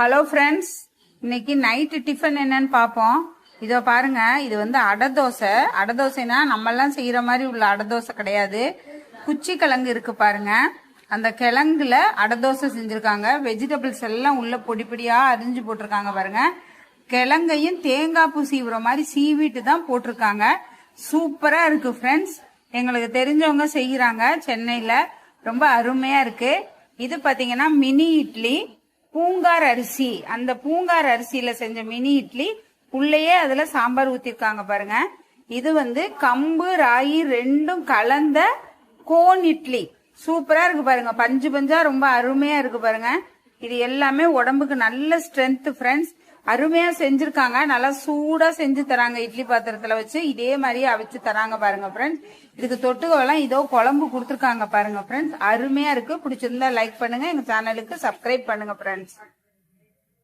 Hello friends இன்னைக்கு night tiffin என்னன்னு பார்ப்போம். இதோ பாருங்க இது வந்து அடை தோசை. அடை தோசைனா நம்மெல்லாம் செய்யற மாதிரி உள்ள அடை தோசை கிடையாது. குச்சி கிழங்கு இருக்கு பாருங்க. அந்த கிழங்குல அடை தோசை செஞ்சிருக்காங்க. வெஜிடபிள்ஸ் எல்லாம் உள்ள பொடி பொடியா அரிஞ்சு போட்டிருக்காங்க பாருங்க. கிழங்கையும் தேங்காய் பூ சீவுற மாதிரி சீவிட்டு தான் போட்டிருக்காங்க. சூப்பரா இருக்கு ஃப்ரெண்ட்ஸ் எங்களுக்கு தெரிஞ்சவங்க செய்யறாங்க. சென்னையில ரொம்ப அருமையா இருக்கு. இது பாத்தீங்கன்னா மினி இட்லி. பூங்கார் அரிசி. அந்த பூங்கார் அரிசியில செஞ்ச மினி இட்லி உள்ளேயே அதுல சாம்பார் ஊத்திருக்காங்க பாருங்க. இது வந்து கம்பு ராகி ரெண்டும் கலந்த கோன் இட்லி. சூப்பரா இருக்கு பாருங்க. பஞ்சு பஞ்சா ரொம்ப அருமையா இருக்கு பாருங்க. இது எல்லாமே உடம்புக்கு நல்ல ஸ்ட்ரென்த் ஃப்ரெண்ட்ஸ் அருமையா செஞ்சிருக்காங்க. நல்லா சூடா செஞ்சு தராங்க இட்லி பாத்திரத்துல வச்சு. இதே மாதிரியே அவிச்சு தராங்க பாருங்க ஃப்ரெண்ட்ஸ் இதுக்கு தொட்டுக்கெல்லாம் இதோ குழம்பு கொடுத்துருக்காங்க பாருங்க ஃப்ரெண்ட்ஸ் அருமையா இருக்கு. பிடிச்சிருந்தா லைக் பண்ணுங்க. எங்க சேனலுக்கு சப்ஸ்கிரைப் பண்ணுங்க ஃப்ரெண்ட்ஸ்